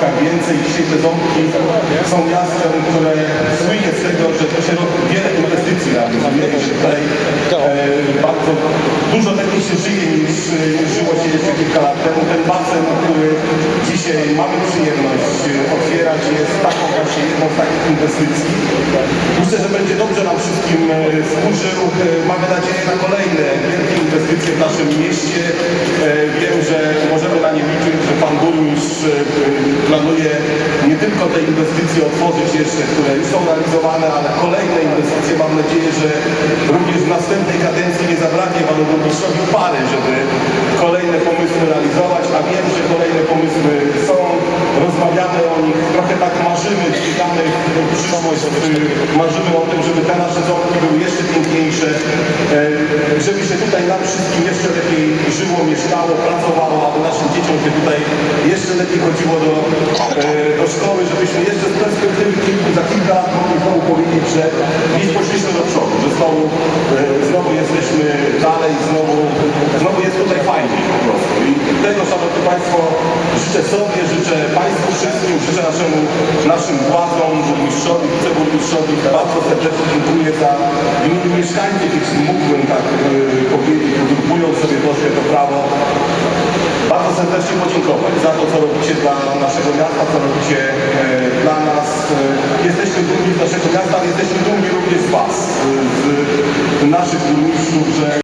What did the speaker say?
ząbkach więcej. Dzisiaj te ząbki są miastem, które słynie z tego, że to się wiele inwestycji realizuje i że tutaj e, bardzo dużo lepiej się żyje niż, niż żyło się jeszcze kilka lat temu. Ten basen, który dzisiaj mamy przyjemność e, otwierać jest taką właśnie jedną z takich inwestycji. Myślę, że będzie dobrze nam wszystkim e, służył. E, Mamy nadzieję na kolejne wielkie inwestycje w naszym mieście. E, Wiem, że możemy na nie liczyć, że Pan Burmistrz e, planuje nie tylko te inwestycje otworzyć jeszcze, które już są realizowane, ale kolejne inwestycje. Mam nadzieję, że również w następnej kadencji nie zabraknie Panu Burmistrzowi pary, żeby kolejne pomysły realizować, a wiem, że kolejne pomysły są. Rozmawiamy o nich, trochę tak marzymy, czekamy w przyszłość, marzymy o tym, żeby te nasze ząbki były jeszcze piękniejsze, e, żeby się tutaj nam wszystkim jeszcze lepiej żyło, mieszkało, pracowało, aby naszym dzieciom się tutaj jeszcze lepiej chodziło do, e, do szkoły, żebyśmy jeszcze z perspektywy kilku, za kilka lat mogli znowu powiedzieć, że gdzieś poszliśmy do przodu, że znowu, e, znowu jesteśmy dalej, znowu, znowu jest tutaj fajnie po prostu. I tego, Szanowni Państwo, życzę sobie, życzę Państwu wszystkim, życzę naszemu, naszym władzom, burmistrzowi, wiceburmistrzowi. Bardzo serdecznie dziękuję za w imieniu mieszkańców, jeśli mógłbym tak e, powiedzieć, uzurpując sobie troszkę to prawo. Bardzo serdecznie podziękować za to, co robicie dla naszego miasta, co robicie e, dla nas. E, Jesteśmy dumni z naszego miasta, ale jesteśmy dumni również z Was, e, z naszych burmistrzów, że